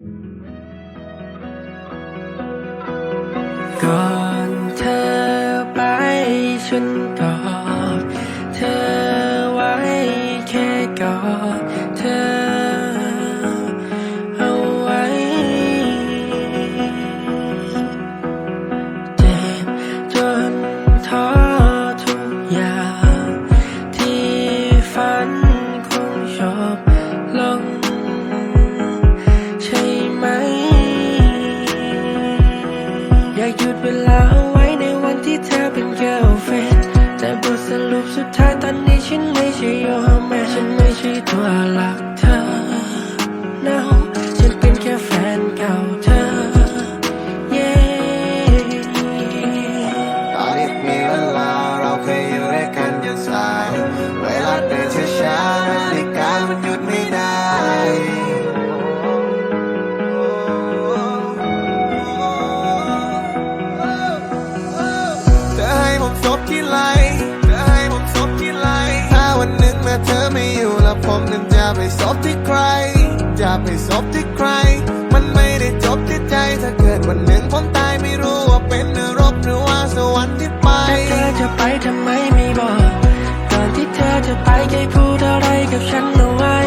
ก่อนเธอไปฉันกอ รักเธอ no ฉันเป็นแค่แฟนเก่าเธอ yeah ตอนนี้มีเวลาเราเคยอยู่ด้วยกันจนสาย เวลาเดินช้าๆนาฬิกามันหยุดไม่ได้ เธอให้ผมซบที่ไหลเธอให้ผมซบที่ไหลถ้าวันหนึ่งแม้เธอไม่อยู่ แล้วผมนั้นจะไปซบที่ใคร จะไปซบที่ใคร มันไม่ได้จบที่ใจ ถ้าเกิดวันหนึ่งผมตายไม่รู้ว่าเป็นนรกหรือว่าสวรรค์ที่ไปเธอจะไปทำไมไม่บอก ก่อนที่เธอจะไปแกพูดอะไรกับฉันเอาไว้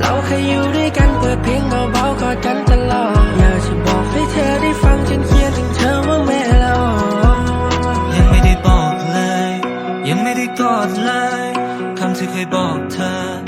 เราเคยอยู่ด้วยกันเปิดเพลงเบาๆกอดกันตลอด อยากจะบอกให้เธอได้ฟังฉันเขียนถึงเธอว่าแม่ละยังไม่ได้บอกเลย ยังไม่ได้กอดเลยคำที่เคยบอกเธอ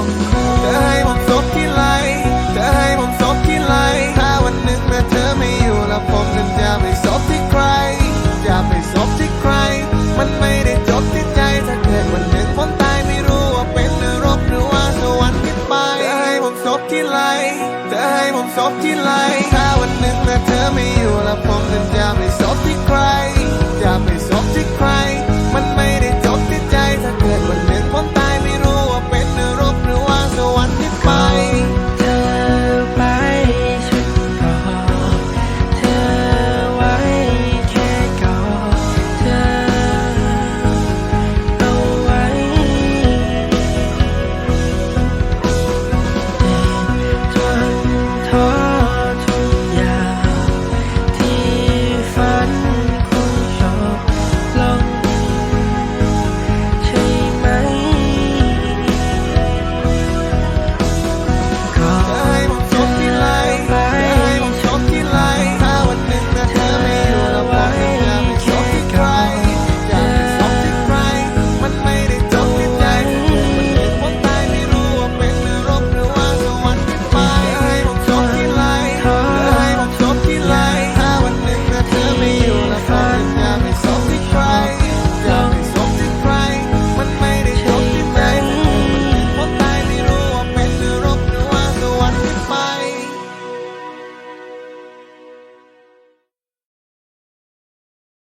ม ศพที่ไหลถ้าวันหนึ่งแม้เธอไม่อยู่แล้ว